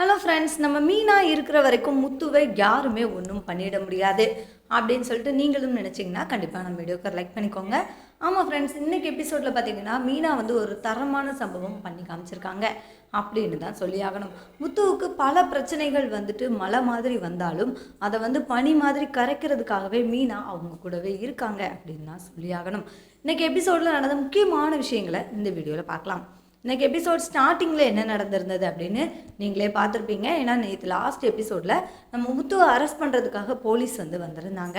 Hello friends நம்ம மீனாக இருக்கிற வரைக்கும் முத்துவை யாருமே ஒன்றும் பண்ணிட முடியாது. அப்படின்னு சொல்லிட்டு நீங்களும் நினச்சிங்கன்னா கண்டிப்பாக நம்ம வீடியோக்கு லைக் பண்ணிக்கோங்க. ஆமாம் ஃப்ரெண்ட்ஸ் இன்றைக்கி எபிசோடில் பார்த்தீங்கன்னா மீனா வந்து ஒரு தரமான சம்பவம் பண்ணி காமிச்சிருக்காங்க அப்படின்னு தான் சொல்லி ஆகணும் முத்துவுக்கு பல பிரச்சனைகள் வந்துட்டு மலை மாதிரி வந்தாலும் அதை வந்து பனி மாதிரி கரைக்கிறதுக்காகவே மீனா அவங்க கூடவே இருக்காங்க அப்படின்னு தான் சொல்லி ஆகணும் இன்றைக்கி எபிசோடில் நடந்த முக்கியமான விஷயங்களை இந்த வீடியோவில் பார்க்கலாம். இன்னைக்கு எபிசோட் ஸ்டார்டிங்கில் என்ன நடந்திருந்தது அப்படின்னு நீங்களே பார்த்துருப்பீங்க. ஏன்னா நேற்று லாஸ்ட் எபிசோடில் நம்ம முத்துவை அரெஸ்ட் பண்ணுறதுக்காக போலீஸ் வந்து வந்திருந்தாங்க.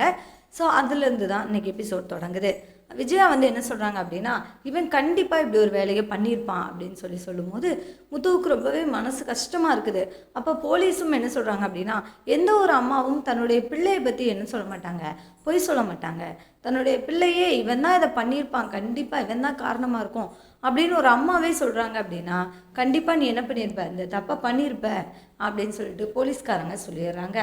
ஸோ அதுலேருந்து தான் இன்னைக்கு எபிசோட் தொடங்குது. விஜயா வந்து என்ன சொல்கிறாங்க அப்படின்னா இவன் கண்டிப்பாக இப்படி ஒரு வேலையை பண்ணியிருப்பான் அப்படின்னு சொல்லி சொல்லும்போது முத்துவுக்கு ரொம்பவே மனசு கஷ்டமாக இருக்குது. அப்போ போலீஸும் என்ன சொல்கிறாங்க அப்படின்னா எந்த ஒரு அம்மாவும் தன்னுடைய பிள்ளையை பற்றி என்ன சொல்ல மாட்டாங்க? பொய் சொல்ல மாட்டாங்க. தன்னுடைய பிள்ளையே இவன் தான் இதை பண்ணியிருப்பான். கண்டிப்பாக இவன் தான் காரணமாக இருக்கும். அப்படின்னு ஒரு அம்மாவே சொல்கிறாங்க அப்படின்னா கண்டிப்பாக நீ என்ன பண்ணியிருப்ப இந்த தப்பை பண்ணியிருப்ப அப்படின்னு சொல்லிட்டு போலீஸ்காரங்க சொல்லிடுறாங்க.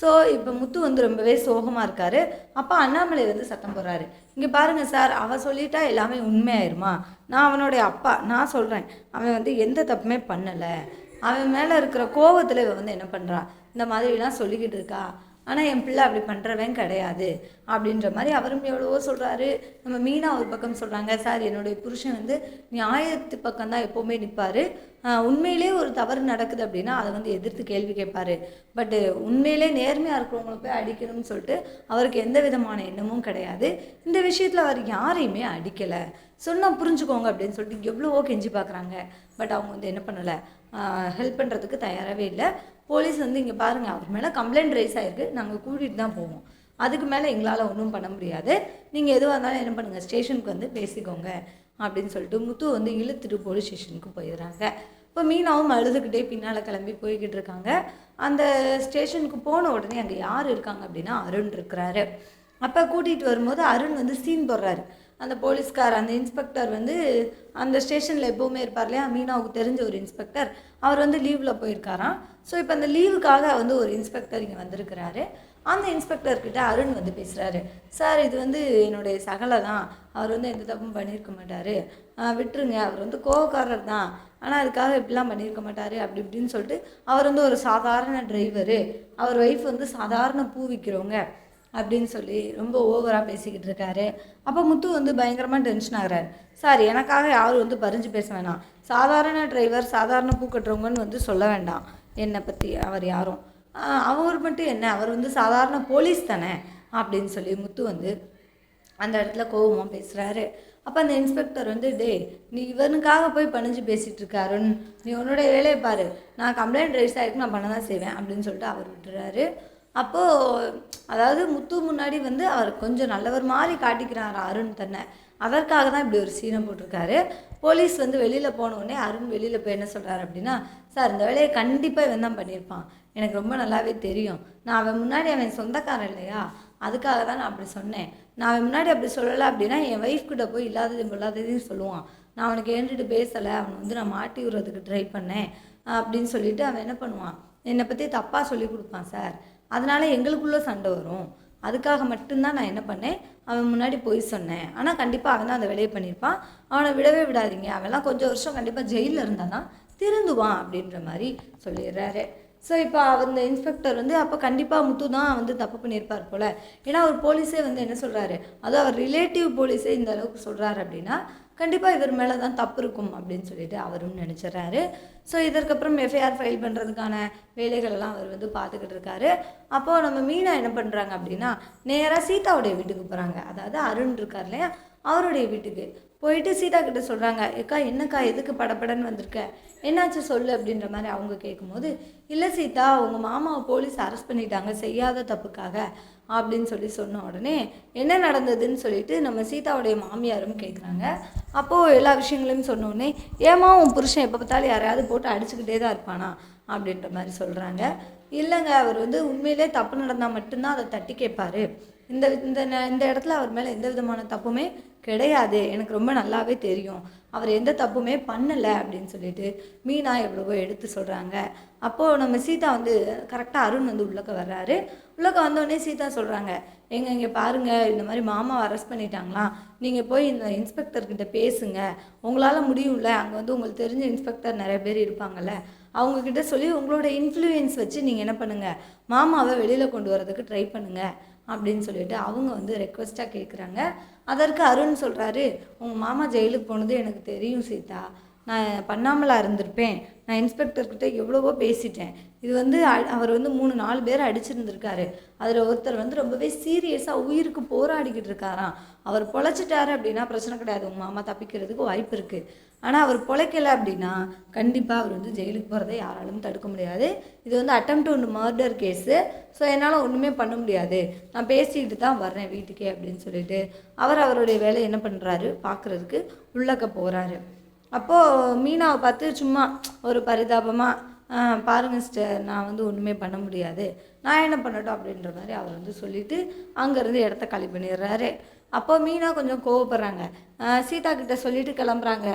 ஸோ இப்போ முத்து வந்து ரொம்பவே சோகமாக இருக்காரு. அப்போ அண்ணாமலை வந்து சத்தம் போடுறாரு. இங்கே பாருங்கள் சார் அவன் சொல்லிட்டா எல்லாமே உண்மையாயிருமா? நான் அவனுடைய அப்பா நான் சொல்கிறேன் அவன் வந்து எந்த தப்புமே பண்ணலை. அவன் மேலே இருக்கிற கோவத்தில் இவன் வந்து என்ன பண்ணுறான் இந்த மாதிரிலாம் சொல்லிக்கிட்டு இருக்கா. ஆனால் என் பிள்ளை அப்படி பண்ணுறவன் கிடையாது. அப்படின்ற மாதிரி அவரும் எவ்வளவோ சொல்கிறாரு நம்ம மீனா ஒரு பக்கம் சொல்கிறாங்க சார் என்னுடைய புருஷன் வந்து நியாயத்து பக்கம் தான் எப்போவுமே நிற்பார் உண்மையிலே ஒரு தவறு நடக்குது அப்படின்னா அதை வந்து எதிர்த்து கேள்வி கேட்பார். பட்டு உண்மையிலே நேர்மையாக இருக்கிறவங்கள போய் அடிக்கணும்னு சொல்லிட்டு அவருக்கு எந்த விதமான எண்ணமும் கிடையாது. இந்த விஷயத்தில் அவர் யாரையுமே அடிக்கலை. சொன்னால் புரிஞ்சுக்கோங்க அப்படின்னு சொல்லிட்டு எவ்வளவோ கெஞ்சி பார்க்குறாங்க பட் அவங்க வந்து என்ன பண்ணலை ஹெல்ப் பண்ணுறதுக்கு தயாராகவே இல்லை. போலீஸ் வந்து இங்கே பாருங்கள் அவர் மேலே கம்ப்ளைண்ட் ரைஸ் ஆகிருக்கு நாங்கள் கூட்டிகிட்டு தான் போவோம். அதுக்கு மேலே எங்களால் ஒன்றும் பண்ண முடியாது. நீங்கள் எதுவாக இருந்தாலும் என்ன பண்ணுங்கள் ஸ்டேஷனுக்கு வந்து பேசிக்கோங்க அப்படின்னு சொல்லிட்டு முத்து வந்து இழுத்துட்டு போலீஸ் ஸ்டேஷனுக்கு போயிடுறாங்க. இப்போ மீனாவும் அழுதுகிட்டே பின்னால் கிளம்பி போய்கிட்டு இருக்காங்க. அந்த ஸ்டேஷனுக்கு போன உடனே அங்கே யார் இருக்காங்க அப்படின்னா அருண் இருக்கிறாரு. அப்போ கூட்டிகிட்டு வரும்போது அருண் வந்து சீன் போடுறாரு. அந்த போலீஸ்கார் அந்த இன்ஸ்பெக்டர் வந்து அந்த ஸ்டேஷனில் எப்போவுமே இருப்பார் இல்லையா? மீனாவுக்கு தெரிஞ்ச ஒரு இன்ஸ்பெக்டர். அவர் வந்து லீவில் போயிருக்காராம். ஸோ இப்போ அந்த லீவுக்காக வந்து ஒரு இன்ஸ்பெக்டர் இங்கே வந்திருக்கிறாரு. அந்த இன்ஸ்பெக்டர்கிட்ட அருண் வந்து பேசுகிறாரு சார் இது வந்து என்னுடைய சகலை தான் அவர் வந்து எந்த தப்பும் பண்ணியிருக்க மாட்டார். விட்டுருங்க. அவர் வந்து கோவக்காரர் தான். ஆனால் அதுக்காக இப்படிலாம் பண்ணியிருக்க மாட்டார். அப்படி இப்படின்னு சொல்லிட்டு அவர் வந்து ஒரு சாதாரண டிரைவரு அவர் ஒய்ஃப் வந்து சாதாரண பூ விற்கிறவங்க அப்படின்னு சொல்லி ரொம்ப ஓவராக பேசிக்கிட்டு இருக்காரு. அப்போ முத்து வந்து பயங்கரமாக டென்ஷன் ஆகிறாரு. சார் எனக்காக யாரும் வந்து பறிஞ்சு பேச வேணாம். சாதாரண டிரைவர் சாதாரண பூ கட்டுறவங்கன்னு வந்து சொல்ல வேண்டாம். என்னை பற்றி அவர் யாரும். அவர் மட்டும் என்ன? அவர் வந்து சாதாரண போலீஸ் தானே? அப்படின்னு சொல்லி முத்து வந்து அந்த இடத்துல கோபமாக பேசுகிறாரு அப்போ அந்த இன்ஸ்பெக்டர் வந்து டே நீ இவனுக்காக போய் பணிஞ்சு பேசிகிட்டு இருக்க அருண். நீ உன்னோட வேலையை பாரு. நான் கம்ப்ளைண்ட் ரைஸ் ஆகிருக்கு நான் பண்ண தான் செய்வேன் அப்படின்னு சொல்லிட்டு அவர் விட்டுறாரு. அப்போது அதாவது முத்து முன்னாடி வந்து அவர் கொஞ்சம் நல்லவர் மாதிரி காட்டிக்கிறார் அருண் தன்னை. அதற்காக தான் இப்படி ஒரு சீனை போட்டிருக்காரு. போலீஸ் வந்து வெளியில் போனோடனே அருண் வெளியில் போய் என்ன சொல்கிறாரு அப்படின்னா சார் இந்த வேலையை கண்டிப்பாக இவன் தான் பண்ணியிருப்பான். எனக்கு ரொம்ப நல்லாவே தெரியும். நான் அவன் முன்னாடி அவன் சொந்தக்காரன் இல்லையா? அதுக்காக தான் நான் அப்படி சொன்னேன். நான் அவன் முன்னாடி அப்படி சொல்லலை அப்படின்னா என் ஒய்ஃப் கிட்ட போய் இல்லாததையும் இல்லாததையும் சொல்லுவான். நான் அவனுக்கு ஏண்டுட்டு பேசலை. அவனை வந்து நான் மாட்டி விடுறதுக்கு ட்ரை பண்ணேன். அப்படின்னு சொல்லிட்டு அவன் என்ன பண்ணுவான்? என்னை பற்றி தப்பாக சொல்லி கொடுப்பான் சார். அதனால் எங்களுக்குள்ளே சண்டை வரும். அதுக்காக மட்டும்தான் நான் என்ன பண்ணேன்? அவன் முன்னாடி போய் சொன்னேன். ஆனால் கண்டிப்பாக அவன் தான் அந்த வேலையை பண்ணியிருப்பான். அவனை விடவே விடாதீங்க. அவன்லாம் கொஞ்சம் வருஷம் கண்டிப்பாக ஜெயிலில் இருந்தால் தான் திருந்துவான் அப்படின்ற மாதிரி சொல்லிடுறாரு. ஸோ இப்போ அவர் இந்த இன்ஸ்பெக்டர் வந்து அப்போ கண்டிப்பாக முத்து தான் வந்து தப்பு பண்ணியிருப்பார் போல். ஏன்னா அவர் போலீஸே வந்து என்ன சொல்கிறாரு அதுவும் அவர் ரிலேட்டிவ் போலீஸே இந்த அளவுக்கு சொல்கிறாரு அப்படின்னா கண்டிப்பாக இவர் மேலே தான் தப்பு இருக்கும் அப்படின்னு சொல்லிட்டு அவரும் நினச்சிட்றாரு. ஸோ இதற்கப்புறம் எஃப்ஐஆர் ஃபைல் பண்ணுறதுக்கான வேலைகளெல்லாம் அவர் வந்து பார்த்துக்கிட்டு இருக்காரு. அப்போது நம்ம மீனா என்ன பண்ணுறாங்க அப்படின்னா நேராக சீதாவுடைய வீட்டுக்கு போகிறாங்க அதாவது அருண் இருக்கார் இல்லையா? அவருடைய வீட்டுக்கு போயிட்டு சீதா கிட்ட சொல்கிறாங்க ஏக்கா என்னக்கா எதுக்கு படபடன்னு வந்திருக்க? என்னாச்சு சொல்லு அப்படின்ற மாதிரி அவங்க கேட்கும்போது இல்லை சீதா உங்கள் மாமாவை போலீஸ் அரெஸ்ட் பண்ணிட்டாங்க. செய்யாத தப்புக்காக. அப்படின்னு சொல்லி சொன்ன உடனே என்ன நடந்ததுன்னு சொல்லிட்டு நம்ம சீதாவுடைய மாமியாரும் கேட்குறாங்க அப்போது எல்லா விஷயங்களையும் சொன்ன உடனே ஏமா உன் புருஷன் எப்போ பார்த்தாலும் யாரையாவது போட்டு அடிச்சுக்கிட்டே தான் இருப்பானா? அப்படின்ற மாதிரி சொல்கிறாங்க இல்லைங்க அவர் வந்து உண்மையிலே தப்பு நடந்தால் மட்டும்தான் அதை தட்டி கேட்பாரு இந்த இந்த ந- இந்த இடத்துல அவர் மேலே எந்த விதமான தப்புமே கிடையாது. எனக்கு ரொம்ப நல்லாவே தெரியும். அவர் எந்த தப்புமே பண்ணலை அப்படின்னு சொல்லிட்டு மீனா எவ்வளவோ எடுத்து சொல்கிறாங்க அப்போது நம்ம சீதா வந்து கரெக்டாக அருண் வந்து உள்ளக்க வர்றாரு. உள்ளக்க வந்தோடனே சீதா சொல்கிறாங்க எங்க இங்கே பாருங்கள் இந்த மாதிரி மாமாவை அரெஸ்ட் பண்ணிட்டாங்களாம். நீங்கள் போய் இந்த இன்ஸ்பெக்டர்கிட்ட பேசுங்க. உங்களால் முடியும்ல அங்கே வந்து உங்களுக்கு தெரிஞ்ச இன்ஸ்பெக்டர் நிறைய பேர் இருப்பாங்கல்ல. அவங்கக்கிட்ட சொல்லி உங்களோட இன்ஃப்ளூயன்ஸ் வச்சு நீங்கள் என்ன பண்ணுங்கள் மாமாவை வெளியில் கொண்டு வரதுக்கு ட்ரை பண்ணுங்கள் அப்படின்னு சொல்லிட்டு அவங்க வந்து ரெக்வஸ்ட்டாக கேட்குறாங்க அதற்கு அருண் சொல்கிறாரு உங்கள் மாமா ஜெயிலுக்கு போனது எனக்கு தெரியும் சீதா. நான் பண்ணாமலாக இருந்திருப்பேன். நான் இன்ஸ்பெக்டர்கிட்ட எவ்வளவோ பேசிட்டேன். இது வந்து அ- அவர் வந்து மூணு நாலு பேர் அடிச்சிருந்திருக்காரு. அதில் ஒருத்தர் வந்து ரொம்பவே சீரியஸாக உயிருக்கு போராடிக்கிட்டு இருக்காராம். அவர் பொழைச்சிட்டாரு அப்படின்னா பிரச்சனை கிடையாது. உங்கள் மாமா தப்பிக்கிறதுக்கு வாய்ப்பு இருக்குது ஆனால் அவர் பொழைக்கல அப்படின்னா கண்டிப்பாக அவர் வந்து ஜெயிலுக்கு போகிறதை யாராலும் தடுக்க முடியாது. இது வந்து attempt to murder case so என்னால் ஒன்றுமே பண்ண முடியாது. நான் பேசிக்கிட்டு தான் வர்றேன் வீட்டுக்கே அப்படின்னு சொல்லிட்டு. அவர் அவருடைய வேலையை என்ன பண்ணுறாரு பார்க்குறதுக்கு உள்ளக்க போகிறாரு அப்போது மீனாவை பார்த்து சும்மா ஒரு பரிதாபமாக பாருங்க சிஸ்டர் நான் வந்து ஒன்றுமே பண்ண முடியாது. நான் என்ன பண்ணட்டும் அப்படின்ற மாதிரி அவர் வந்து சொல்லிட்டு அங்கேருந்து இடத்த காலி பண்ணிடுறாரு. அப்போ மீனா கொஞ்சம் கோவப்படுறாங்க. சீதா கிட்ட சொல்லிட்டு கிளம்புறாங்க.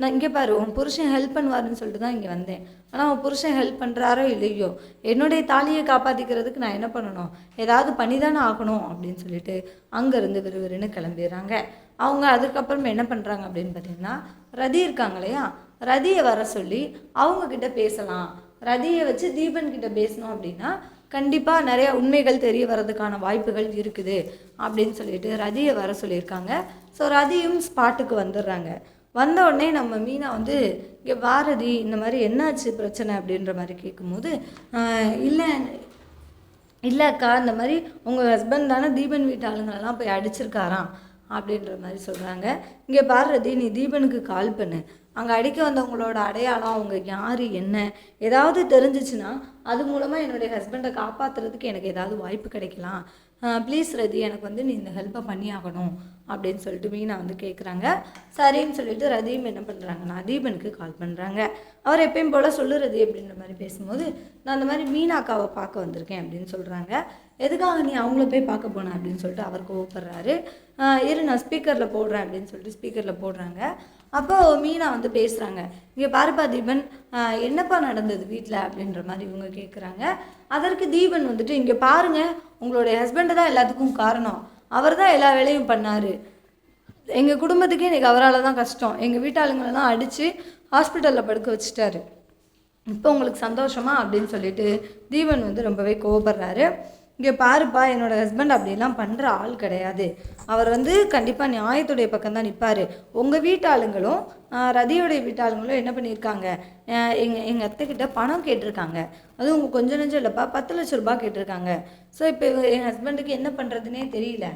நான் இங்கே பாரு உன் புருஷன் ஹெல்ப் பண்ணுவாருன்னு சொல்லிட்டு தான் இங்கே வந்தேன். ஆனால் உன் புருஷன் ஹெல்ப் பண்ணுறாரோ இல்லையோ என்னுடைய தாலியை காப்பாற்றிக்கிறதுக்கு நான் என்ன பண்ணணும்? ஏதாவது பண்ணி தானே ஆகணும் அப்படின்னு சொல்லிட்டு அங்கேருந்து விறுவிறுன்னு கிளம்பிடுறாங்க. அவங்க அதுக்கப்புறம் என்ன பண்ணுறாங்க அப்படின்னு பார்த்தீங்கன்னா ரதி இருக்காங்க இல்லையா? ரதியை வர சொல்லி அவங்க கிட்ட பேசலாம். ரதியை வச்சு தீபன்கிட்ட பேசணும் அப்படின்னா கண்டிப்பாக நிறைய உண்மைகள் தெரிய வர்றதுக்கான வாய்ப்புகள் இருக்குது அப்படின்னு சொல்லிட்டு ரதியை வர சொல்லியிருக்காங்க. ஸோ ரதியும் ஸ்பாட்டுக்கு வந்துடுறாங்க. வந்த உடனே நம்ம மீனா வந்து இங்கே பாரதி இந்த மாதிரி என்னாச்சு பிரச்சனை? அப்படின்ற மாதிரி கேட்கும்போது இல்லை இல்லை அக்கா இந்த மாதிரி உங்கள் ஹஸ்பண்ட் தானே தீபன் வீட்டு ஆளுங்களெல்லாம் போய் அடிச்சிருக்காராம். அப்படின்ற மாதிரி சொல்கிறாங்க இங்கே பாரதி நீ தீபனுக்கு கால் பண்ணு. அங்கே அடிக்க வந்தவங்களோட அடையாளம் அவங்க யார் என்ன? ஏதாவது தெரிஞ்சிச்சுன்னா அது மூலமாக என்னுடைய ஹஸ்பண்டை காப்பாற்றுறதுக்கு எனக்கு ஏதாவது வாய்ப்பு கிடைக்கலாம். ப்ளீஸ் ரதி எனக்கு வந்து நீ இந்த ஹெல்ப்பை பண்ணி ஆகணும் அப்படின்னு சொல்லிட்டு மீனா வந்து கேட்குறாங்க சரின்னு சொல்லிட்டு ரதியும் என்ன பண்ணுறாங்கன்னா தீபனுக்கு கால் பண்ணுறாங்க அவர் எப்பயும் போல் சொல்லுறது அப்படின்ற மாதிரி பேசும்போது நான் அந்த மாதிரி மீனாக்காவை பார்க்க வந்திருக்கேன் அப்படின்னு சொல்கிறாங்க எதுக்காக நீ அவங்கள போய் பார்க்க போனேன் அப்படின்னு சொல்லிட்டு அவர் கோவப்படுறாரு. இரு நான் ஸ்பீக்கரில் போடுறேன் அப்படின்னு சொல்லிட்டு ஸ்பீக்கரில் போடுறாங்க. அப்போ மீனா வந்து பேசுகிறாங்க இங்கே பாருப்பா தீபன் என்னப்பா நடந்தது வீட்டில் அப்படின்ற மாதிரி இவங்க கேட்குறாங்க அதற்கு தீபன் வந்துட்டு இங்கே பாருங்கள் உங்களுடைய ஹஸ்பண்டு தான் எல்லாத்துக்கும் காரணம். அவர் தான் எல்லா வேலையும் பண்ணார். எங்கள் குடும்பத்துக்கே இன்றைக்கி அவரால் தான் கஷ்டம். எங்கள் வீட்டாளுங்களெல்லாம் அடித்து ஹாஸ்பிட்டலில் படுக்க வச்சுட்டாரு. இப்போ உங்களுக்கு சந்தோஷமா? அப்படின்னு சொல்லிட்டு தீபன் வந்து ரொம்பவே கோவப்படுறாரு. இங்கே பாருப்பா என்னோட ஹஸ்பண்ட் அப்படிலாம் பண்ணுற ஆள் கிடையாது. அவர் வந்து கண்டிப்பாக நியாயத்துடைய பக்கம் தான் நிற்பார் உங்கள் வீட்டாளுங்களும் ரதியோடைய வீட்டாளுங்களும் என்ன பண்ணியிருக்காங்க? எங்கள் எங்கள் அத்தைக்கிட்ட பணம் கேட்டிருக்காங்க. அதுவும் உங்கள் கொஞ்சம் நெஞ்சம் இல்லைப்பா பத்து லட்ச ரூபாய் கேட்டிருக்காங்க. ஸோ இப்போ என் ஹஸ்பண்டுக்கு என்ன பண்ணுறதுனே தெரியல.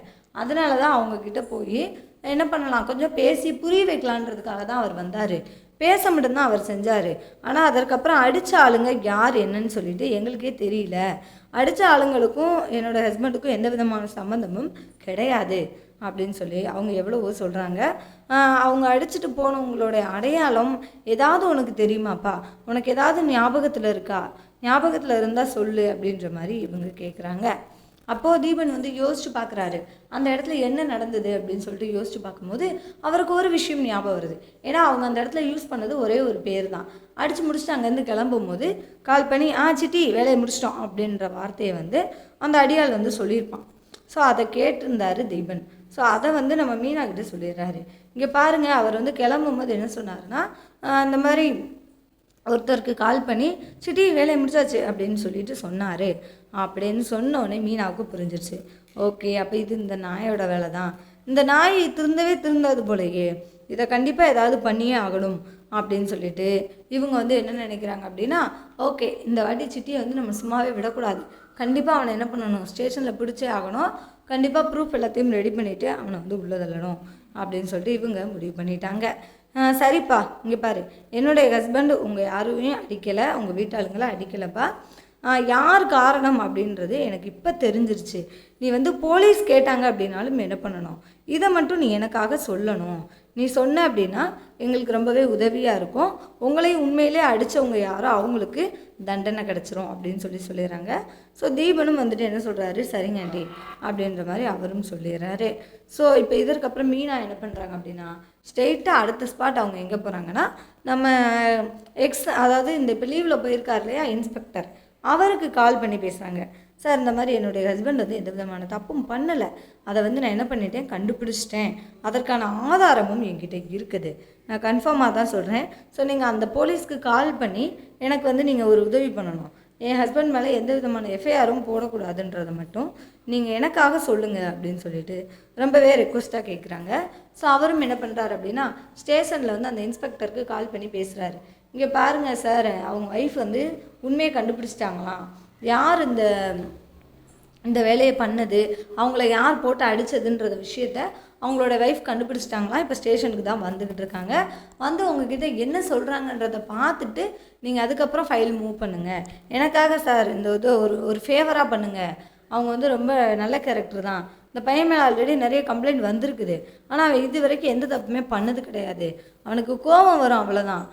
அதனால தான் அவங்கக்கிட்ட போய் என்ன பண்ணலாம்? கொஞ்சம் பேசி புரிய வைக்கலான்றதுக்காக தான் அவர் வந்தார். பேச மட்டும்தான் அவர் செஞ்சார். ஆனால் அதற்கப்புறம் அடித்த ஆளுங்க யார் என்னன்னு சொல்லிட்டு எங்களுக்கே தெரியல. அடித்த ஆளுங்களுக்கும் என்னோடய ஹஸ்பண்டுக்கும் எந்த விதமான சம்மந்தமும் கிடையாது அப்படின்னு சொல்லி அவங்க எவ்வளவோ சொல்கிறாங்க அவங்க அடிச்சுட்டு போனவங்களோட அடையாளம் ஏதாவது உனக்கு தெரியுமாப்பா? உனக்கு ஏதாவது ஞாபகத்தில் இருக்கா? ஞாபகத்தில் இருந்தால் சொல்லு அப்படின்ற மாதிரி இவங்க கேட்குறாங்க அப்போது தீபன் வந்து யோசிச்சு பார்க்குறாரு அந்த இடத்துல என்ன நடந்தது அப்படின்னு சொல்லிட்டு யோசிச்சு பார்க்கும்போது அவருக்கு ஒரு விஷயம் ஞாபகம் வருது. ஏன்னா அவங்க அந்த இடத்துல யூஸ் பண்ணது ஒரே ஒரு பேர் தான் அடித்து முடிச்சுட்டு அங்கேருந்து கிளம்பும்போது கால் பண்ணி ஆ சிட்டி வேலையை முடிச்சிட்டோம் அப்படின்ற வார்த்தையை வந்து அந்த அடியாள் வந்து சொல்லியிருப்பான். ஸோ அதை கேட்டிருந்தாரு தீபன். ஸோ அதை வந்து நம்ம மீனாக்கிட்ட சொல்லிடுறாரு. இங்கே பாருங்கள் அவர் வந்து கிளம்பும்போது என்ன சொன்னார்னா அந்த இந்த மாதிரி ஒருத்தருக்கு கால் பண்ணி சிட்டி வேலையை முடிச்சாச்சு அப்படின்னு சொல்லிட்டு சொன்னார். அப்படின்னு சொன்னோடனே மீனாவுக்கு புரிஞ்சிருச்சு. ஓகே அப்போ இது இந்த நாயோட வேலை தான் இந்த நாய் திருந்தவே திருந்தாது போலயே. இதை கண்டிப்பாக ஏதாவது பண்ணியே ஆகணும் அப்படின்னு சொல்லிட்டு இவங்க வந்து என்ன நினைக்கிறாங்க அப்படின்னா ஓகே இந்த வாட்டி சிட்டியை வந்து நம்ம சும்மாவே விடக்கூடாது. கண்டிப்பாக அவனை என்ன பண்ணணும்? ஸ்டேஷனில் பிடிச்சே ஆகணும். கண்டிப்பாக ப்ரூஃப் எல்லாத்தையும் ரெடி பண்ணிவிட்டு அவனை வந்து உள்ளே தள்ளணும் அப்படின்னு சொல்லிட்டு இவங்க முடிவு பண்ணிட்டாங்க. சரிப்பா. இங்கே பாரு. என்னுடைய ஹஸ்பண்டு உங்கள் யாருமே அடிக்கலை உங்கள் வீட்டாளுங்களை அடிக்கலைப்பா. யார் காரணம் அப்படின்றது எனக்கு இப்போ தெரிஞ்சிருச்சு. நீ வந்து போலீஸ் கேட்டாங்க அப்படின்னாலும் என்ன பண்ணணும்? இதை மட்டும் நீ எனக்காக சொல்லணும். நீ சொன்ன அப்படின்னா எங்களுக்கு ரொம்பவே உதவியாக இருக்கும். உங்களையும் உண்மையிலே அடித்தவங்க யாரோ அவங்களுக்கு தண்டனை கிடச்சிரும் அப்படின்னு சொல்லி சொல்லிடுறாங்க. ஸோ தீபனும் வந்துட்டு என்ன சொல்கிறாரு சரிங்க ஆண்டி அப்படின்ற மாதிரி அவரும் சொல்லிடுறாரு. ஸோ இப்போ இதற்கப்புறம் மீனா என்ன பண்ணுறாங்க அப்படின்னா ஸ்ட்ரெயிட்டாக அடுத்த ஸ்பாட் அவங்க எங்கே போகிறாங்கன்னா நம்ம எக்ஸ் அதாவது இந்த இப்போ லீவில் போயிருக்கார் இல்லையா இன்ஸ்பெக்டர் அவருக்கு கால் பண்ணி பேசுகிறாங்க சார் இந்த மாதிரி என்னுடைய ஹஸ்பண்ட் வந்து எந்த விதமான தப்பும் பண்ணலை. அதை வந்து நான் என்ன பண்ணிட்டேன்? கண்டுபிடிச்சிட்டேன். அதற்கான ஆதாரமும் என்கிட்ட இருக்குது. நான் கன்ஃபார்மாக தான் சொல்கிறேன் ஸோ நீங்கள் அந்த போலீஸ்க்கு கால் பண்ணி எனக்கு வந்து நீங்கள் ஒரு உதவி பண்ணணும். என் ஹஸ்பண்ட் மேலே எந்த விதமான எஃப்ஐஆரும் போடக்கூடாதுன்றதை மட்டும் நீங்கள் எனக்காக சொல்லுங்கள் அப்படின்னு சொல்லிட்டு ரொம்பவே ரெக்வஸ்ட்டாக கேட்குறாங்க ஸோ அவரும் என்ன பண்ணுறாரு அப்படின்னா ஸ்டேஷனில் வந்து அந்த இன்ஸ்பெக்டருக்கு கால் பண்ணி பேசுகிறாரு இங்கே பாருங்கள் சார் அவங்க ஒய்ஃப் வந்து உண்மையை கண்டுபிடிச்சிட்டாங்களாம் யார் இந்த இந்த வேலையை பண்ணது? அவங்கள யார் போட்டு அடித்ததுன்றத விஷயத்த அவங்களோட ஒய்ஃப் கண்டுபிடிச்சிட்டாங்களா? இப்போ ஸ்டேஷனுக்கு தான் வந்துக்கிட்டு இருக்காங்க. வந்து உங்ககிட்ட என்ன சொல்கிறாங்கன்றத பார்த்துட்டு நீங்கள் அதுக்கப்புறம் ஃபைல் மூவ் பண்ணுங்கள் எனக்காக சார் இந்த இது ஒரு ஒரு ஃபேவராக பண்ணுங்கள் அவங்க வந்து ரொம்ப நல்ல கேரக்டர் தான். இந்த பையன் மேலே ஆல்ரெடி நிறைய கம்ப்ளைண்ட் வந்திருக்குது. ஆனால் அவன் இது வரைக்கும் எந்த தப்புமே பண்ணது கிடையாது. அவனுக்கு கோபம் வரும் அவ்வளோதான்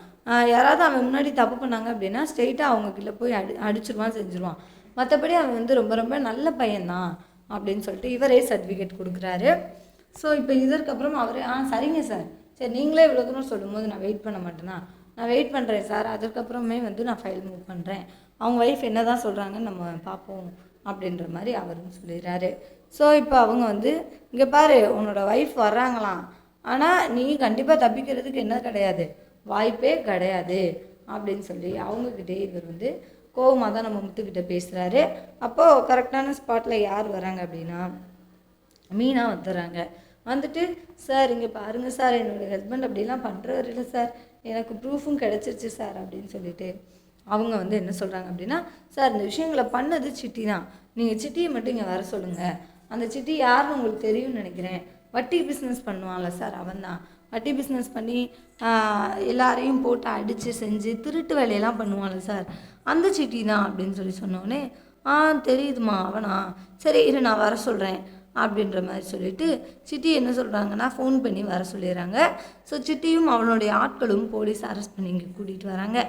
யாராவது அவன் முன்னாடி தப்பு பண்ணாங்க அப்படின்னா ஸ்ட்ரெயிட்டாக அவங்கக்கிட்ட போய் அடி அடிச்சிருவான் செஞ்சுருவான். மற்றபடி அவன் வந்து ரொம்ப ரொம்ப நல்ல பையன்தான் அப்படின்னு சொல்லிட்டு இவரே சர்டிஃபிகேட் கொடுக்குறாரு. ஸோ இப்போ இதற்கப்புறம் அவர் ஆ சரிங்க சார் சரி நீங்களே இவ்வளோ தூரம் சொல்லும்போது நான் வெயிட் பண்ண மாட்டேனா? நான் வெயிட் பண்ணுறேன் சார் அதுக்கப்புறமே வந்து நான் ஃபைல் மூவ் பண்ணுறேன் அவங்க ஒய்ஃப் என்ன தான் சொல்கிறாங்கன்னு நம்ம பார்ப்போம் அப்படின்ற மாதிரி அவரும் சொல்லிடுறாரு. ஸோ இப்போ அவங்க வந்து இங்கே பாரு உன்னோட ஒய்ஃப் வர்றாங்களாம். ஆனால் நீ கண்டிப்பாக தப்பிக்கிறதுக்கு என்ன கிடையாது. வாய்ப்பே கிடையாது அப்படின்னு சொல்லி அவங்கக்கிட்டே இவர் வந்து கோவமாக தான் நம்ம முத்துக்கிட்ட பேசுகிறாரு அப்போது கரெக்டான ஸ்பாட்டில் யார் வராங்க அப்படின்னா மீனா வந்துடுறாங்க. வந்துட்டு சார் இங்கே பாருங்கள் சார் என்னுடைய ஹஸ்பண்ட் அப்படிலாம் பண்ணுறவர் இல்லை சார். எனக்கு ப்ரூஃபும் கிடச்சிருச்சு சார் அப்படின்னு சொல்லிட்டு அவங்க வந்து என்ன சொல்கிறாங்க அப்படின்னா சார் இந்த விஷயங்களை பண்ணது சிட்டி தான். நீங்கள் சிட்டியை மட்டும் இங்கே வர சொல்லுங்கள் அந்த சிட்டி யாருன்னு உங்களுக்கு தெரியும்னு நினைக்கிறேன். வட்டி பிஸ்னஸ் பண்ணுவான்ல சார் அவன் தான். வட்டி பிஸ்னஸ் பண்ணி எல்லாரையும் போட்டு அடித்து செஞ்சு திருட்டு வேலையெல்லாம் பண்ணுவான்ல சார். அந்த சிட்டி தான் அப்படின்னு சொல்லி சொன்னோடனே ஆ தெரியுதுமா அவனா. சரி இரு நான் வர சொல்கிறேன் அப்படின்ற மாதிரி சொல்லிட்டு சிட்டி என்ன சொல்கிறாங்கன்னா ஃபோன் பண்ணி வர சொல்லிடுறாங்க. ஸோ சிட்டியும் அவனுடைய ஆட்களும் போலீஸ் அரெஸ்ட் பண்ணி இங்கே கூட்டிகிட்டு வராங்க.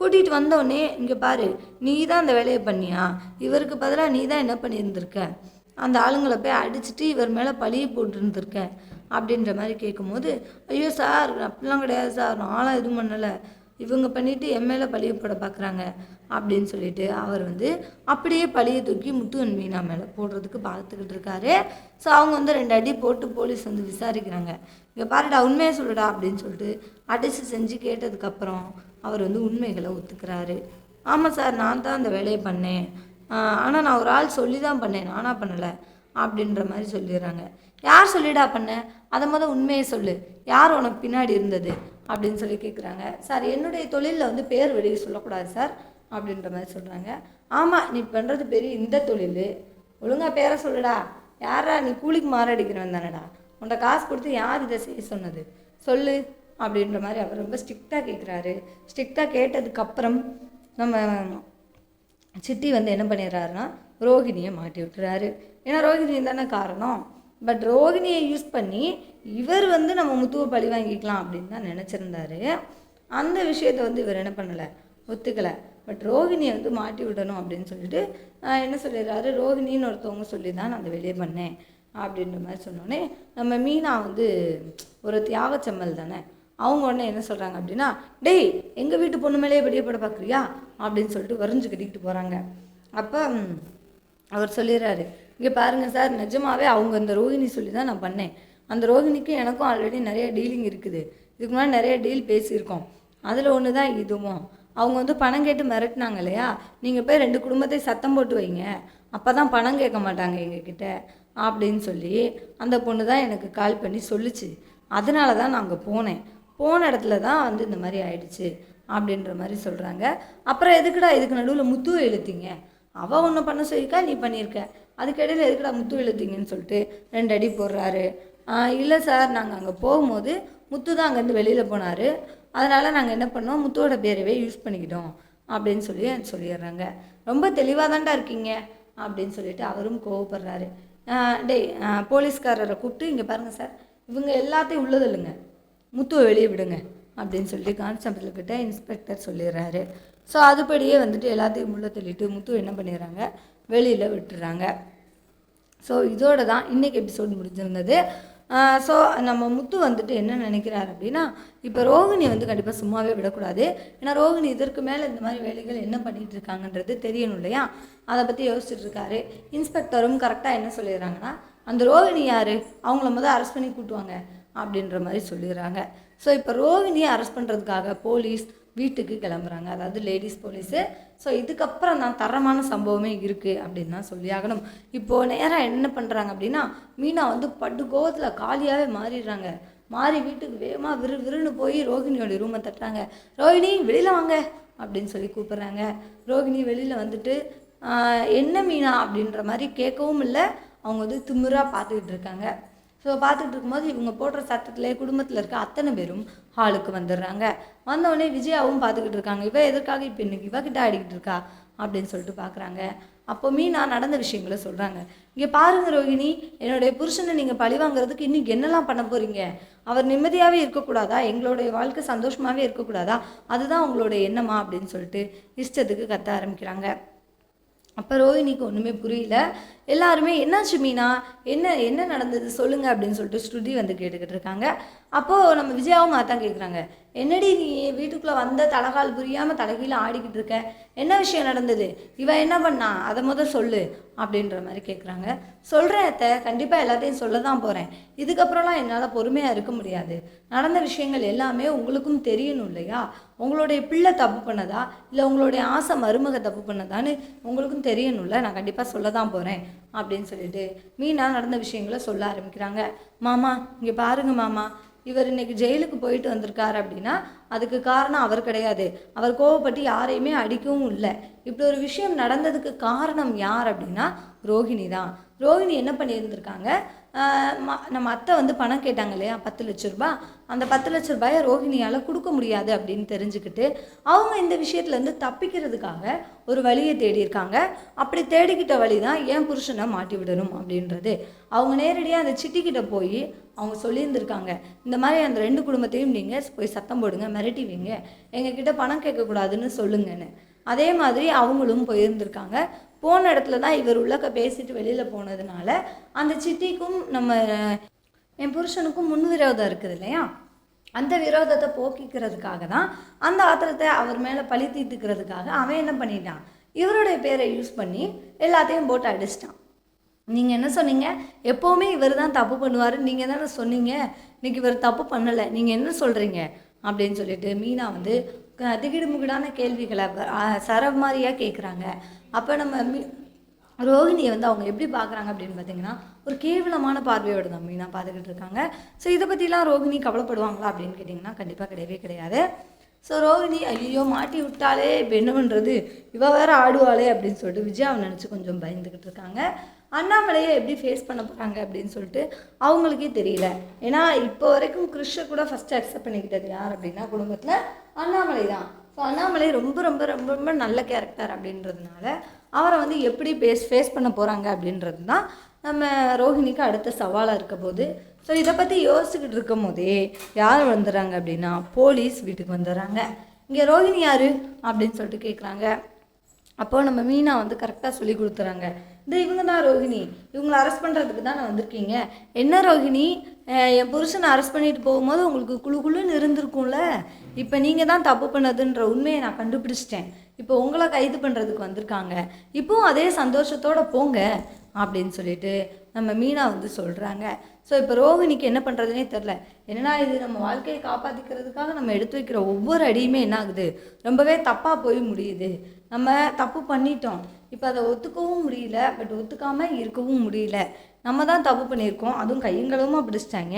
கூட்டிகிட்டு வந்தோடனே இங்கே பாரு நீ தான் அந்த வேலையை பண்ணியா? இவருக்கு பதிலாக நீ தான் என்ன பண்ணியிருந்திருக்க? அந்த ஆளுங்களை போய் அடிச்சுட்டு இவர் மேலே பழியை போட்டுருந்துருக்க? அப்படின்ற மாதிரி கேட்கும்போது ஐயோ சார் அப்படிலாம் கிடையாது சார் நான்லாம் எதுவும் பண்ணலை. இவங்க பண்ணிவிட்டு என் மேலே பழியை போட பார்க்குறாங்க அப்படின்னு சொல்லிட்டு அவர் வந்து அப்படியே பழியை தூக்கி முத்துவன் மீனா மேலே போடுறதுக்கு பார்த்துக்கிட்டு இருக்காரு. ஸோ அவங்க வந்து ரெண்டு அடி போட்டு போலீஸ் வந்து விசாரிக்கிறாங்க. இங்கே பாருடா உண்மையை சொல்லுடா அப்படின்னு சொல்லிட்டு அடிச்சு செஞ்சு கேட்டதுக்கப்புறம் அவர் வந்து உண்மைகளை ஒத்துக்கிறாரு. ஆமாம் சார் நான் தான் அந்த வேலையை பண்ணேன். ஆனால் நான் ஒரு ஆள் சொல்லி தான் பண்ணேன் நானாக பண்ணலை அப்படின்ற மாதிரி சொல்லிடுறாங்க. யார் சொல்லிடா பண்ண? அதை மொதல் உண்மையை சொல்லு. யார் உனக்கு பின்னாடி இருந்தது? அப்படின்னு சொல்லி கேட்குறாங்க சார் என்னுடைய தொழிலில் வந்து பேர் வெளியே சொல்லக்கூடாது சார் அப்படின்ற மாதிரி சொல்கிறாங்க ஆமாம் நீ பண்ணுறது பெரிய இந்த தொழில். ஒழுங்கா பேரை சொல்லுடா. யாரா நீ கூலிக்கு மாறடிக்கிறவன் தானடா. உன்ட காசு கொடுத்து யார் இதை செய்ய சொன்னது? சொல்லு அப்படின்ற மாதிரி அவர் ரொம்ப ஸ்ட்ரிக்டாக கேட்குறாரு ஸ்ட்ரிக்டாக கேட்டதுக்கப்புறம் நம்ம சித்தி வந்து என்ன பண்ணிடுறாருன்னா ரோகிணியை மாட்டி விட்டுறாரு. ஏன்னா ரோஹிணி தானே காரணம். பட் ரோகிணியை யூஸ் பண்ணி இவர் வந்து நம்ம முத்துவை பழி வாங்கிக்கலாம் அப்படின்னு தான் நினச்சிருந்தாரு. அந்த விஷயத்தை வந்து இவர் என்ன பண்ணலை? ஒத்துக்கலை. பட் ரோகிணியை வந்து மாட்டி விடணும் அப்படின்னு சொல்லிட்டு என்ன சொல்லிடுறாரு? ரோகிணின்னு ஒருத்தவங்க சொல்லி தான் நான் அந்த வெளியே பண்ணேன் அப்படின்ற மாதிரி சொன்னோடனே நம்ம மீனா வந்து ஒரு தியாகச்செம்மல் தானே? அவங்க உடனே என்ன சொல்கிறாங்க அப்படின்னா டேய் எங்கள் வீட்டு பொண்ணு மேலேயே வெளியே பட பார்க்குறியா அப்படின்னு சொல்லிட்டு வரைஞ்சு கட்டிக்கிட்டு போகிறாங்க அப்போ அவர் சொல்லிடுறாரு இங்கே பாருங்கள் சார் நிஜமாவே அவங்க அந்த ரோகிணி சொல்லி தான் நான் பண்ணேன். அந்த ரோஹிணிக்கு எனக்கும் ஆல்ரெடி நிறைய டீலிங் இருக்குது. இதுக்கு முன்னாடி நிறைய டீல் பேசியிருக்கோம். அதில் ஒன்று தான் இதுவும். அவங்க வந்து பணம் கேட்டு மிரட்டினாங்க இல்லையா? நீங்கள் போய் ரெண்டு குடும்பத்தை சத்தம் போட்டு வைங்க. அப்போ தான் பணம் கேட்க மாட்டாங்க எங்ககிட்ட அப்படின்னு சொல்லி அந்த பொண்ணு தான் எனக்கு கால் பண்ணி சொல்லுச்சு. அதனால தான் நான் அங்கே போனேன். போன இடத்துல தான் வந்து இந்த மாதிரி ஆயிடுச்சு அப்படின்ற மாதிரி சொல்கிறாங்க அப்புறம் எதுக்குடா இதுக்கு நடுவில் முத்துவை இழுத்தீங்க? அவள் ஒன்று பண்ண சொல்லியிருக்கா நீ பண்ணியிருக்க. அதுக்கிடையில் எதுக்குடா முத்து இழுத்தீங்கன்னு சொல்லிட்டு ரெண்டு அடி போடுறாரு. இல்லை சார் நாங்கள் அங்கே போகும்போது முத்து தான் அங்கேருந்து வெளியில் போனார். அதனால் நாங்கள் என்ன பண்ணோம் முத்துவோட பேரவே யூஸ் பண்ணிக்கிட்டோம். அப்படின்னு சொல்லி சொல்லிடுறாங்க. ரொம்ப தெளிவாக தான்டா இருக்கீங்க? அப்படின்னு சொல்லிட்டு அவரும் கோவப்படுறாரு. டேய் போலீஸ்காரரை கூப்பிட்டு இங்கே பாருங்கள் சார். இவங்க எல்லாத்தையும் உள்ளதில்லைங்க முத்துவை வெளியே விடுங்க. அப்படின்னு சொல்லி கான்ஸ்டபிள் கிட்ட இன்ஸ்பெக்டர் சொல்லிடுறாரு. ஸோ அதுபடியே வந்துட்டு எல்லாத்தையும் உள்ள தள்ளிட்டு முத்து என்ன பண்ணிடுறாங்க? வெளியில் விட்டுறாங்க. ஸோ இதோட தான் இன்றைக்கி எபிசோட் முடிஞ்சிருந்தது. ஸோ நம்ம முத்து வந்துட்டு என்ன நினைக்கிறார் அப்படின்னா இப்போ ரோகிணி வந்து கண்டிப்பாக சும்மாவே விடக்கூடாது. ஏன்னா ரோகிணி இதற்கு மேலே இந்த மாதிரி வேலைகள் என்ன பண்ணிகிட்டு இருக்காங்கன்றது தெரியணும் இல்லையா? அதை பற்றி யோசிச்சுட்டு இருக்காரு. இன்ஸ்பெக்டரும் கரெக்டாக என்ன சொல்லிடுறாங்கன்னா அந்த ரோகிணி யார்? அவங்கள முதல் அரெஸ்ட் பண்ணி கூட்டுவாங்க அப்படின்ற மாதிரி சொல்லிடுறாங்க. ஸோ இப்போ ரோகிணியை அரெஸ்ட் பண்ணுறதுக்காக போலீஸ் வீட்டுக்கு கிளம்புறாங்க. அதாவது லேடிஸ் போலீஸு ஸோ இதுக்கப்புறம் தான் தரமான சம்பவமே இருக்குது அப்படின்னு தான் சொல்லி ஆகணும் இப்போது நேராக என்ன பண்ணுறாங்க அப்படின்னா மீனா வந்து பட்டு கோவத்தில் காலியாகவே மாறிடுறாங்க. மாறி வீட்டுக்கு வேகமாக விறு விறுன்னு போய் ரோகிணியோட ரூமை தட்டுறாங்க. ரோகிணி வெளியில் வாங்க அப்படின்னு சொல்லி கூப்பிட்றாங்க. ரோகிணி வெளியில் வந்துட்டு என்ன மீனா? அப்படின்ற மாதிரி கேட்கவும் இல்லை. அவங்க வந்து திமிராக பார்த்துக்கிட்டு இருக்காங்க. ஸோ பார்த்துட்டு இருக்கும்போது இவங்க போடுற சட்டத்திலே குடும்பத்தில் இருக்க அத்தனை பேரும் ஹாலுக்கு வந்துடுறாங்க. வந்தவொடனே விஜயாவும் பார்த்துக்கிட்டு இருக்காங்க இவ எதற்காக இப்போ இன்னைக்கு இவகிட்ட ஆடிக்கிட்டு இருக்கா? அப்படின்னு சொல்லிட்டு பார்க்குறாங்க. அப்போ மீனா நடந்த விஷயங்களை சொல்கிறாங்க இங்கே பாருங்க ரோஹிணி என்னுடைய புருஷனை நீங்கள் பழி வாங்குறதுக்கு இன்றைக்கி என்னெல்லாம் பண்ண போகிறீங்க அவர் நிம்மதியாகவே இருக்கக்கூடாதா? எங்களுடைய வாழ்க்கை சந்தோஷமாகவே இருக்கக்கூடாதா? அதுதான் உங்களுடைய எண்ணமா? அப்படின்னு சொல்லிட்டு இஷ்டத்துக்கு கத்த ஆரம்பிக்கிறாங்க. அப்போ ரோஹிணிக்கு ஒன்றுமே புரியல. எல்லாருமே என்னாச்சு மீனா? என்ன என்ன நடந்தது? சொல்லுங்க அப்படின்னு சொல்லிட்டு ஸ்ருதி வந்து கேட்டுக்கிட்டு இருக்காங்க. அப்போது நம்ம விஜயாவும் மாத்தான் கேட்குறாங்க என்னடி நீ வீட்டுக்குள்ளே வந்த தலகால் புரியாமல் தலைகீழ ஆடிக்கிட்டு இருக்க? என்ன விஷயம் நடந்தது? இவன் என்ன பண்ணா? அதை முதல் சொல்லு அப்படின்ற மாதிரி கேட்குறாங்க சொல்கிறேன் அத்தை. கண்டிப்பாக எல்லாத்தையும் சொல்ல தான் போகிறேன் இதுக்கப்புறம்லாம் என்னால் பொறுமையாக இருக்க முடியாது. நடந்த விஷயங்கள் எல்லாமே உங்களுக்கும் தெரியணும் இல்லையா? உங்களுடைய பிள்ளை தப்பு பண்ணதா? இல்லை உங்களுடைய ஆசை மருமக தப்பு பண்ணதான்னு உங்களுக்கும் தெரியணும்ல? நான் கண்டிப்பாக சொல்ல தான் போகிறேன் அப்படின்னு சொல்லிட்டு மீனா நடந்த விஷயங்களை சொல்ல ஆரம்பிக்கிறாங்க. மாமா இங்கே பாருங்க மாமா. இவர் இன்னைக்கு ஜெயிலுக்கு போயிட்டு வந்திருக்காரு அப்படின்னா அதுக்கு காரணம் அவர் கிடையாது. அவர் கோவப்பட்டு யாரையுமே அடிக்கவும் இல்லை. இப்படி ஒரு விஷயம் நடந்ததுக்கு காரணம் யார் அப்படின்னா ரோஹிணி தான். ரோஹிணி என்ன பண்ணியிருந்திருக்காங்க? ம- நம்ம அத்தை வந்து பணம் கேட்டாங்க இல்லையா? பத்து லட்ச ரூபாய் அந்த பத்து லட்ச ரூபாயை ரோஹிணியால் கொடுக்க முடியாது அப்படின்னு தெரிஞ்சுக்கிட்டு அவங்க இந்த விஷயத்துலேருந்து தப்பிக்கிறதுக்காக ஒரு வழியை தேடியிருக்காங்க. அப்படி தேடிக்கிட்ட வழி தான் ஏன் புருஷனை மாட்டி விடணும் அப்படின்றது. அவங்க நேரடியாக அந்த சிட்டிக்கிட்ட போய் அவங்க சொல்லியிருந்திருக்காங்க. இந்த மாதிரி அந்த ரெண்டு குடும்பத்தையும் நீங்கள் போய் சத்தம் போடுங்க மிரட்டி வைங்க எங்ககிட்ட பணம் கேட்கக்கூடாதுன்னு சொல்லுங்கன்னு. அதே மாதிரி அவங்களும் போயிருந்திருக்காங்க. போன இடத்துல தான் இவர் உள்ளக்க பேசிட்டு வெளியில் போனதுனால அந்த சிட்டிக்கும் நம்ம என் புருஷனுக்கும் முன் விரோதம் இருக்குது இல்லையா? அந்த விரோதத்தை போக்கிக்கிறதுக்காக தான் அந்த ஆத்திரத்தை அவர் மேலே பழி தீர்த்துக்கிறதுக்காக அவன் என்ன பண்ணிட்டான்? இவருடைய பேரை யூஸ் பண்ணி எல்லாத்தையும் போட்டு அடிச்சிட்டான். நீங்கள் என்ன சொன்னீங்க? எப்போவுமே இவர் தான் தப்பு பண்ணுவார். நீங்கள் தானே சொன்னீங்க. இன்னைக்கு இவர் தப்பு பண்ணலை. நீங்கள் என்ன சொல்கிறீங்க அப்படின்னு சொல்லிட்டு மீனா வந்து திகிடுமுகிடான கேள்விகளை வ- மாதிரியாக கேட்குறாங்க அப்போ நம்ம மீ ரோஹிணியை வந்து அவங்க எப்படி பார்க்குறாங்க அப்படின்னு பார்த்தீங்கன்னா ஒரு கேவலமான பார்வையோடு தான் மீனா பார்த்துக்கிட்டு இருக்காங்க. ஸோ இதை பற்றிலாம் ரோஹிணி கவலைப்படுவாங்களா அப்படின்னு கேட்டிங்கன்னா கண்டிப்பாக கிடையவே கிடையாது. ஸோ ரோஹிணி ஐயோ மாட்டி விட்டாலே இப்போ என்ன பண்ணுறது இவ வேற ஆடுவாளே அப்படின்னு சொல்லிட்டு விஜய் அவன் நினச்சி கொஞ்சம் பயந்துக்கிட்டு இருக்காங்க. அண்ணாமலையை எப்படி ஃபேஸ் பண்ண போகிறாங்க அப்படின்னு சொல்லிட்டு அவங்களுக்கே தெரியல. ஏன்னா இப்போ வரைக்கும் கிறிஷை கூட ஃபஸ்ட்டு அக்செப்ட் பண்ணிக்கிட்டது யார் அப்படின்னா குடும்பத்தில் அண்ணாமலை தான். ஸோ அண்ணாமலை ரொம்ப ரொம்ப ரொம்ப ரொம்ப நல்ல கேரக்டர் அப்படின்றதுனால அவரை வந்து எப்படி பேஸ் ஃபேஸ் பண்ண போகிறாங்க அப்படின்றது தான் நம்ம ரோஹிணிக்கு அடுத்த சவாலாக இருக்க போது ஸோ இதை பற்றி யோசிச்சுக்கிட்டு இருக்கும் போதே யார் வந்துடுறாங்க அப்படின்னா போலீஸ் வீட்டுக்கு வந்துடுறாங்க. இங்கே ரோஹிணி யார்? அப்படின்னு சொல்லிட்டு கேட்குறாங்க அப்போது நம்ம மீனா வந்து கரெக்டாக சொல்லி கொடுத்துறாங்க. இந்த இவங்க தான் ரோஹிணி. இவங்களை அரெஸ்ட் பண்ணுறதுக்கு தானே வந்திருக்கீங்க. என்ன ரோஹிணி? என் புருஷனை அரெஸ்ட் பண்ணிட்டு போகும்போது உங்களுக்கு குழு குழுன்னு இருந்திருக்கும்ல. இப்போ நீங்கள் தான் தப்பு பண்ணதுன்ற உண்மையை நான் கண்டுபிடிச்சிட்டேன். இப்போ உங்களை கைது பண்ணுறதுக்கு வந்திருக்காங்க. இப்போவும் அதே சந்தோஷத்தோட போங்க அப்படின்னு சொல்லிட்டு நம்ம மீனா வந்து சொல்கிறாங்க ஸோ இப்போ ரோஹிணிக்கு என்ன பண்ணுறதுனே தெரில. என்னன்னா இது? நம்ம வாழ்க்கையை காப்பாற்றிக்கிறதுக்காக நம்ம எடுத்து வைக்கிற ஒவ்வொரு அடியுமே என்ன ஆகுது? ரொம்பவே தப்பாக போய் முடியுது. நம்ம தப்பு பண்ணிட்டோம். இப்போ அதை ஒத்துக்கவும் முடியல. பட் ஒத்துக்காமல் இருக்கவும் முடியல. நம்ம தான் தப்பு பண்ணியிருக்கோம். அதுவும் கையங்களுமா பிடிச்சிட்டாங்க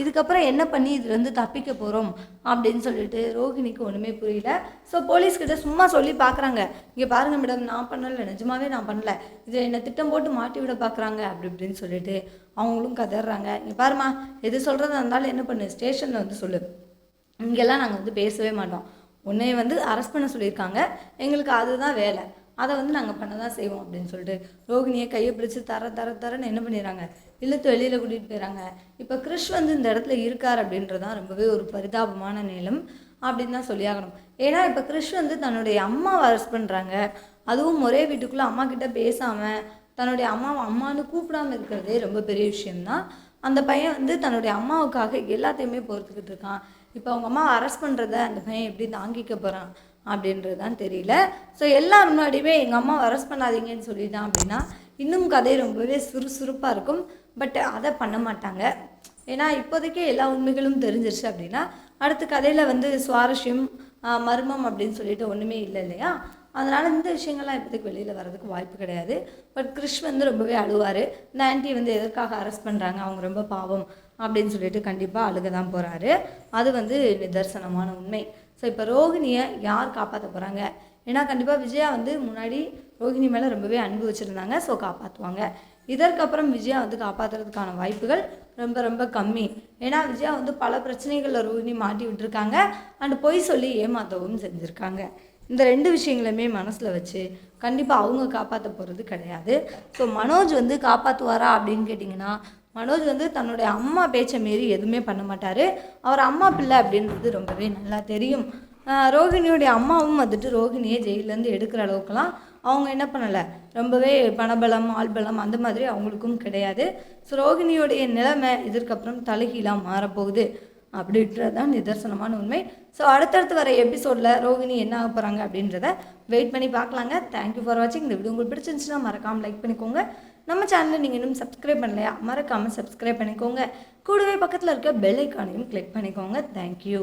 இதுக்கப்புறம் என்ன பண்ணி இதுலேருந்து தப்பிக்க போகிறோம் அப்படின்னு சொல்லிட்டு ரோஹிணிக்கு ஒன்றுமே புரியல. ஸோ போலீஸ்கிட்ட சும்மா சொல்லி பார்க்குறாங்க இங்கே பாருங்கள் மேடம் நான் பண்ணலை. நிஜமாவே நான் பண்ணல. இதை என்னை திட்டம் போட்டு மாட்டி விட பார்க்குறாங்க அப்படி இப்படின்னு சொல்லிட்டு அவங்களும் கதறாங்க. இங்கே பாருமா எது சொல்கிறதா இருந்தாலும் என்ன பண்ணு? ஸ்டேஷனில் வந்து சொல்லு. இங்கெல்லாம் நாங்கள் வந்து பேசவே மாட்டோம். உன்னை வந்து அரெஸ்ட் பண்ண சொல்லியிருக்காங்க. எங்களுக்கு அதுதான் வேலை. அதை வந்து நாங்கள் பண்ண தான் செய்வோம் அப்படின்னு சொல்லிட்டு ரோகிணியை கையை பிடிச்சி தர தர தரன்னு என்ன பண்ணிடுறாங்க? இழுத்து வெளியில் கூட்டிகிட்டு போயிடறாங்க. இப்போ கிறிஷ் வந்து இந்த இடத்துல இருக்கார் அப்படின்றது தான் ரொம்பவே ஒரு பரிதாபமான நிலம் அப்படின்னு தான் சொல்லியாகணும். ஏன்னா இப்போ கிறிஷ் வந்து தன்னுடைய அம்மாவை அரெஸ்ட் பண்ணுறாங்க அதுவும் ஒரே வீட்டுக்குள்ளே அம்மா கிட்ட பேசாமல் தன்னுடைய அம்மாவை அம்மான்னு கூப்பிடாம இருக்கிறதே ரொம்ப பெரிய விஷயம்தான். அந்த பையன் வந்து தன்னுடைய அம்மாவுக்காக எல்லாத்தையுமே பொறுத்துக்கிட்டு இருக்கான். இப்போ அவங்க அம்மா அரெஸ்ட் பண்ணுறத அந்த பையன் எப்படி தாங்கிக்க போகிறான் அப்படின்றது தான் தெரியல. ஸோ எல்லார் முன்னாடியுமே எங்கள் அம்மா அரெஸ்ட் பண்ணாதீங்கன்னு சொல்லிட்டான் அப்படின்னா இன்னும் கதை ரொம்பவே சுறுசுறுப்பாக இருக்கும். பட் அதை பண்ண மாட்டாங்க. ஏன்னா இப்போதைக்கே எல்லா உண்மைகளும் தெரிஞ்சிருச்சு அப்படின்னா அடுத்த கதையில் வந்து சுவாரஸ்யம் மர்மம் அப்படின்னு சொல்லிட்டு ஒன்றுமே இல்லை இல்லையா? அதனால் இந்த விஷயங்கள்லாம் இப்போதைக்கு வெளியில் வர்றதுக்கு வாய்ப்பு கிடையாது. பட் கிறிஷ் வந்து ரொம்பவே அழுவார். இந்த ஆன்ட்டி வந்து எதற்காக அரெஸ்ட் பண்ணுறாங்க அவங்க ரொம்ப பாவம் அப்படின்னு சொல்லிட்டு கண்டிப்பாக அழுக தான் போகிறாரு அது வந்து நிதர்சனமான உண்மை. ஸோ இப்போ ரோகிணியை யார் காப்பாற்ற போகிறாங்க ஏன்னா கண்டிப்பாக விஜயா வந்து முன்னாடி ரோகிணி மேலே ரொம்பவே அன்பு வச்சுருந்தாங்க. ஸோ காப்பாற்றுவாங்க இதற்கப்புறம் விஜயா வந்து காப்பாற்றுறதுக்கான வாய்ப்புகள் ரொம்ப ரொம்ப கம்மி. ஏன்னா விஜயா வந்து பல பிரச்சனைகளில் ரோகிணி மாட்டி விட்டுருக்காங்க. அண்ட் பொய் சொல்லி ஏமாற்றவும் செஞ்சுருக்காங்க. இந்த ரெண்டு விஷயங்களுமே மனசில் வச்சு கண்டிப்பாக அவங்க காப்பாற்ற போகிறது கிடையாது. ஸோ மனோஜ் வந்து காப்பாற்றுவாரா அப்படின்னு கேட்டிங்கன்னா மனோஜ் வந்து தன்னுடைய அம்மா பேச்சை மீறி எதுவுமே பண்ண மாட்டார். அவர் அம்மா பிள்ளை அப்படின்றது ரொம்பவே நல்லா தெரியும். ஆஹ் ரோகிணியோடைய அம்மாவும் வந்துட்டு ரோகிணியை ஜெயிலேருந்து எடுக்கிற அளவுக்குலாம் அவங்க என்ன பண்ணலை. ரொம்பவே பணபலம் ஆள்பலம் அந்த மாதிரி அவங்களுக்கும் கிடையாது. ஸோ ரோகிணியோடைய நிலைமை இதற்கப்புறம் தலைகீழாக மாறப்போகுது. அப்படின்றது தான் நிதர்சனமான உண்மை. ஸோ அடுத்தடுத்து வர எபிசோடில் ரோகிணி என்ன ஆக போகிறாங்க அப்படின்றத வெயிட் பண்ணி பார்க்கலாங்க. தேங்க்யூ ஃபார் வாட்சிங் இந்த வீடியோ உங்களுக்கு பிடிச்சிருந்துச்சுன்னா மறக்காமல் லைக் பண்ணிக்கோங்க. நம்ம சேனலை நீங்கள் இன்னும் சப்ஸ்கிரைப் பண்ணலையா? மறக்காமல் சப்ஸ்கிரைப் பண்ணிக்கோங்க. கூடவே பக்கத்தில் இருக்க பெல் ஐக்கானையும் கிளிக் பண்ணிக்கோங்க. தேங்க்யூ